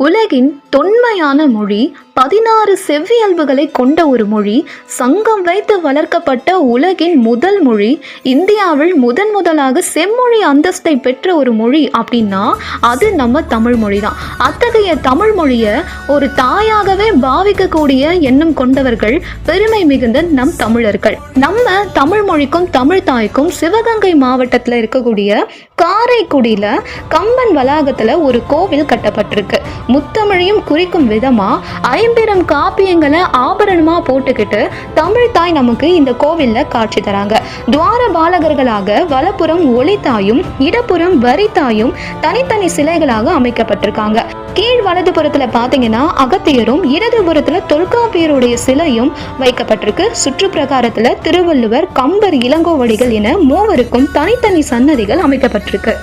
உலகின் தொன்மையான மொழி பதினாறு செவ்வியல்புகளை கொண்ட ஒரு மொழி சங்கம் வைத்து வளர்க்கப்பட்ட உலகின் முதல் மொழி இந்தியாவில் முதன் முதலாக செம்மொழி அந்தஸ்தை பெற்ற ஒரு மொழி அப்படின்னா அது நம்ம தமிழ் மொழி தான் அத்தகைய தமிழ் மொழியை ஒரு தாயாகவே பாவிக்கக்கூடிய எண்ணம் கொண்டவர்கள் பெருமை மிகுந்த நம் தமிழர்கள். நம்ம தமிழ் மொழிக்கும் தமிழ் தாய்க்கும் சிவகங்கை மாவட்டத்தில் இருக்கக்கூடிய காரைக்குடியில் கம்பன் வளாகத்தில் ஒரு கோவில் கட்டப்பட்டிருக்கு. முத்தமிழையும் குறிக்கும் விதமா ஐம்பெரும் காப்பியங்களை ஆபரணமா போட்டுக்கிட்டு தமிழ் தாய் நமக்கு இந்த கோவில்ல காட்சி தராங்க. துவார பாலகர்களாக வலப்புறம் ஒளித்தாயும் இடப்புறம் வரித்தாயும் தனித்தனி சிலைகளாக அமைக்கப்பட்டிருக்காங்க. கீழ் வலது புறத்துல பாத்தீங்கன்னா அகத்தியரும் இடதுபுறத்துல தொல்காப்பியருடைய சிலையும் வைக்கப்பட்டிருக்கு. சுற்றுப்பிரகாரத்துல திருவள்ளுவர் கம்பர் இளங்கோவடிகள் என மூவருக்கும் தனித்தனி சன்னதிகள் அமைக்கப்பட்டிருக்கு.